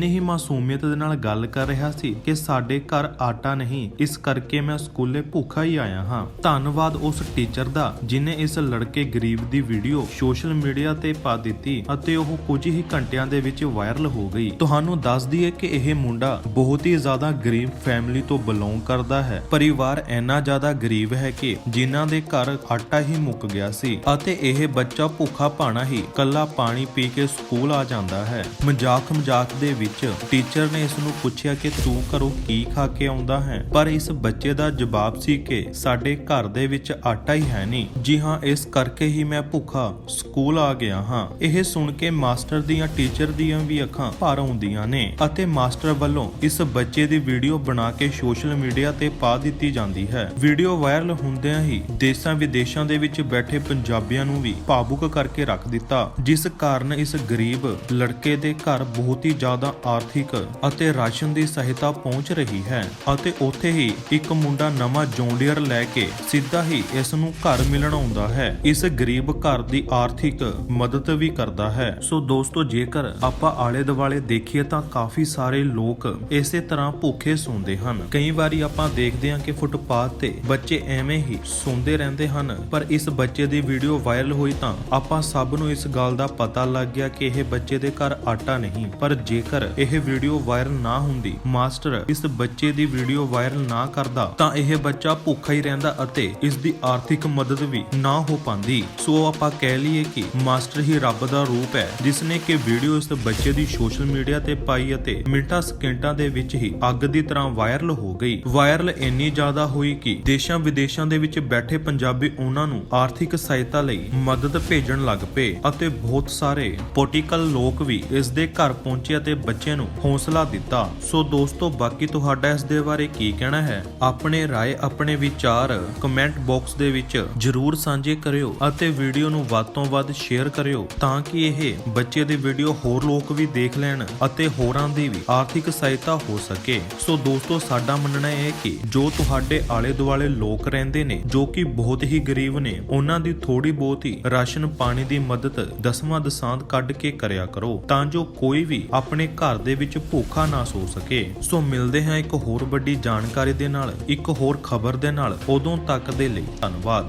ਨਹੀਂ ਮਾਸੂਮੀਅਤ ਦੇ ਨਾਲ ਗੱਲ ਕਰ ਰਿਹਾ ਸੀ ਕਿ ਸਾਡੇ ਘਰ ਆਟਾ ਨਹੀਂ, ਇਸ ਕਰਕੇ ਮੈਂ ਸਕੂਲੇ ਭੁੱਖਾ ਹੀ ਆਇਆ ਹਾਂ। ਧੰਨਵਾਦ ਉਸ ਟੀਚਰ ਦਾ, ਜਿਨੇ ਇਸ ਲੜਕੇ ਗਰੀਬ ਦੀ ਵੀਡੀਓ ਸੋਸ਼ਲ ਮੀਡੀਆ ਤੇ ਪਾ ਦਿੱਤੀ ਅਤੇ ਉਹ ਕੁਝ ਹੀ ਘੰਟਿਆਂ ਦੇ ਵਿੱਚ ਵਾਇਰਲ ਹੋ ਗਈ। ਤੁਹਾਨੂੰ ਦੱਸ ਦਈਏ ਕਿ ਇਹ ਮੁੰਡਾ ਬਹੁਤ ਹੀ ਜ਼ਿਆਦਾ ਗਰੀਬ ਫੈਮਿਲੀ ਤੋਂ ਬਿਲੋਂਗ ਕਰਦਾ ਹੈ। ਪਰਿਵਾਰ ਇੰਨਾ ਜ਼ਿਆਦਾ ਗਰੀਬ ਹੈ ਕਿ ਜਿਨ੍ਹਾਂ ਦੇ ਘਰ ਆਟਾ ਹੀ ਮੁੱਕ ਗਿਆ ਸੀ ਅਤੇ ਇਹ ਬੱਚਾ ਭੁੱਖਾ ਭਾਣਾ ਹੀ ਕੱਲਾ ਪਾਣੀ ਪੀ ਕੇ ਸਕੂਲ ਆ ਜਾਂਦਾ ਹੈ। ਮਜ਼ਾਕ ਮਜ਼ਾਕ ਦੇ ਵਿੱਚ। ਟੀਚਰ ਨੇ ਇਸ ਨੂੰ ਪੁੱਛਿਆ ਕਿ ਤੂੰ ਘਰੋਂ ਕੀ ਖਾ ਕੇ ਆਉਂਦਾ ਹੈ? ਪਰ ਇਸ ਬੱਚੇ ਦਾ ਜਵਾਬ ਸੀ ਕਿ ਸਾਡੇ ਘਰ ਦੇ ਵਿੱਚ ਆਟਾ ਹੀ ਹੈ ਨਹੀਂ। ਜੀ ਹਾਂ, ਇਸ ਕਰਕੇ ਹੀ ਮੈਂ ਭੁੱਖਾ ਸਕੂਲ ਆ ਗਿਆ ਹਾਂ। ਇਹ ਸੁਣ ਕੇ ਮਾਸਟਰ ਦੀਆਂ ਟੀਚਰ ਦੀਆਂ ਵੀ ਅੱਖਾਂ ਭਰ ਆਉਂਦੀਆਂ ਨੇ ਅਤੇ ਮਾਸਟਰ ਵੱਲੋਂ ਇਸ ਬੱਚੇ ਦੀ ਵੀਡੀਓ ਬਣਾ ਕੇ ਸੋਸ਼ਲ ਮੀਡੀਆ ਤੇ ਪਾ ਦਿੱਤੀ ਜਾਂਦੀ ਹੈ। ਵੀਡੀਓ ਵਾਇਰਲ ਹੁੰਦਿਆਂ ਹੀ ਦੇਸ਼ਾਂ ਵਿਦੇਸ਼ਾਂ ਦੇ ਵਿੱਚ ਬੈਠੇ ਪੰਜਾਬੀਆਂ ਨੂੰ ਵੀ ਭਾਵੁਕ ਕਰਕੇ ਰੱਖ ਦਿੱਤਾ, ਜਿਸ ਕਾਰਨ ਇਸ ਗਰੀਬ ਲੜਕੇ ਦੇ ਘਰ ਬਹੁਤ ਹੀ ਜ਼ਿਆਦਾ ਆਰਥਿਕ ਅਤੇ ਰਾਸ਼ਨ ਦੀ ਸਹਾਇਤਾ ਪਹੁੰਚ ਰਹੀ ਹੈ ਅਤੇ ਉੱਥੇ ਹੀ ਇੱਕ ਮੁੰਡਾ ਨਵਾਂ ਜੌਂਡੀਅਰ ਲੈ ਕੇ ਸਿੱਧਾ ਹੀ ਇਸ ਨੂੰ ਘਰ ਮਿਲਣ ਆਉਂਦਾ ਹੈ। ਇਸ ਗਰੀਬ ਘਰ ਦੀ ਆਰਥਿਕ ਮਦਦ ਵੀ ਕਰਦਾ ਹੈ। ਸੋ ਦੋਸਤੋ, ਜੇਕਰ ਆਪਾਂ ਆਲੇ ਦੁਆਲੇ ਦੇਖੀਏ ਤਾਂ ਕਾਫੀ ਸਾਰੇ ਲੋਕ ਇਸੇ ਤਰ੍ਹਾਂ ਭੁੱਖੇ ਸੌਂਦੇ ਹਨ। ਕਈ ਵਾਰੀ ਆਪਾਂ ਦੇਖਦੇ ਹਾਂ ਕਿ ਫੁੱਟਪਾਥ ਤੇ ਬੱਚੇ ਐਵੇਂ ਹੀ ਸੌਂਦੇ ਰਹਿੰਦੇ ਹਨ, ਪਰ ਇਸ ਬੱਚੇ ਦੀ ਵੀਡੀਓ ਵਾਇਰਲ ਹੋਈ ਤਾਂ ਆਪਾਂ ਸਭ ਨੂੰ ਇਸ ਗੱਲ ਦਾ ਪਤਾ ਲੱਗ ਗਿਆ ਕਿ ਇਹ ਬੱਚੇ ਦੇ ਘਰ ਆਟਾ ਨਹੀਂ, ਪਰ ਜੇਕਰ ਇਹ ਵੀਡੀਓ ਵਾਇਰਲ ਨਾ ਹੁੰਦੀ। ਮਾਸਟਰ ਇਸ ਬੱਚੇ ਦੀ ਵੀਡੀਓ ਵਾਇਰਲ ਨਾ ਕਰਦਾ, ਤਾਂ ਇਹ ਬੱਚਾ ਭੁੱਖਾ ਹੀ ਰਹਿੰਦਾ ਅਤੇ ਇਸ ਦੀ ਆਰਥਿਕ ਮਦਦ ਵੀ ਨਾ ਹੋ ਪਾਉਂਦੀ ਸੋ ਆਪਾਂ ਕਹਿ ਲਈਏ ਕਿ ਮਾਸਟਰ ਹੀ ਰੱਬ ਦਾ ਰੂਪ ਹੈ ਜਿਸ ਨੇ ਕਿ ਵੀਡੀਓ ਇਸ ਬੱਚੇ ਦੀ ਸੋਸ਼ਲ ਮੀਡੀਆ ਤੇ ਪਾਈ ਅਤੇ ਮਿੰਟਾਂ ਸਕਿੰਟਾਂ ਦੇ ਵਿੱਚ ਹੀ ਅੱਗ ਦੀ ਤਰ੍ਹਾਂ ਵਾਇਰਲ ਹੋ ਗਈ। ਵਾਇਰਲ ਇੰਨੀ ਜ਼ਿਆਦਾ ਹੋਈ ਕਿ ਦੇਸ਼ਾਂ ਵਿਦੇਸ਼ਾਂ ਦੇ ਵਿੱਚ ਬੈਠੇ ਪੰਜਾਬੀ ਉਹਨਾਂ ਨੂੰ ਆਰਥਿਕ ਸਹਾਇਤਾ ਲਈ ਮਦਦ ਭੇਜਣ ਲੱਗ ਪਏ ਅਤੇ ਬਹੁਤ ਸਾਰੇ ਪੋਲੀਟੀਕਲ ਲੋਕ ਵੀ ਇਸ ਦੇ ਘਰ ਪਹੁੰਚੇ ਅਤੇ ਬੱਚੇ ਨੂੰ ਹੌਸਲਾ ਦਿੱਤਾ। ਸੋ ਦੋਸਤੋ, ਬਾਕੀ ਤੁਹਾਡਾ ਇਸ ਦੇ ਬਾਰੇ ਕੀ ਕਹਿਣਾ ਹੈ? ਆਪਣੇ ਰਾਏ, ਆਪਣੇ ਵਿਚਾਰ ਕਮੈਂਟ ਬਾਕਸ ਦੇ ਵਿੱਚ ਜਰੂਰ ਸਾਂਝੇ ਕਰਿਓ ਅਤੇ ਵੀਡੀਓ ਨੂੰ ਵੱਧ ਤੋਂ ਵੱਧ ਸ਼ੇਅਰ ਕਰਿਓ ਤਾਂ ਕਿ ਇਹ ਬੱਚੇ ਦੀ ਵੀਡੀਓ ਹੋਰ ਲੋਕ ਵੀ ਦੇਖ ਲੈਣ ਅਤੇ ਹੋਰਾਂ ਦੀ ਵੀ ਆਰਥਿਕ ਸਹਾਇਤਾ ਹੋ ਸਕੇ। ਸੋ ਦੋਸਤੋ, ਸਾਡਾ ਮੰਨਣਾ ਇਹ ਹੈ ਕਿ ਜੋ ਤੁਹਾਡੇ ਆਲੇ ਦੁਆਲੇ ਲੋਕ ਰਹਿੰਦੇ ਨੇ, ਜੋ ਕਿ ਬਹੁਤ ਹੀ ਗਰੀਬ ਨੇ, ਉਹਨਾਂ ਦੀ ਥੋੜੀ ਬਹੁਤ ਹੀ ਰਾਸ਼ਨ ਪਾਣੀ ਦੀ ਮਦਦ ਦਸਵਾਂ ਦਸਾਂਤ ਕੱਢ ਕੇ ਕਰਿਆ ਕਰੋ। ਤਾਂ ਜੋ ਕੋਈ ਵੀ ਆਪਣੇ ਘਰ ਘਰ ਦੇ ਵਿੱਚ ਭੁੱਖਾ ਨਾ ਸੋ ਸਕੇ। ਸੋ ਮਿਲਦੇ ਹਾਂ ਇੱਕ ਹੋਰ ਵੱਡੀ ਜਾਣਕਾਰੀ ਦੇ ਨਾਲ, ਇੱਕ ਹੋਰ ਖਬਰ ਦੇ ਨਾਲ। ਉਦੋਂ ਤੱਕ ਦੇ ਲਈ ਧੰਨਵਾਦ।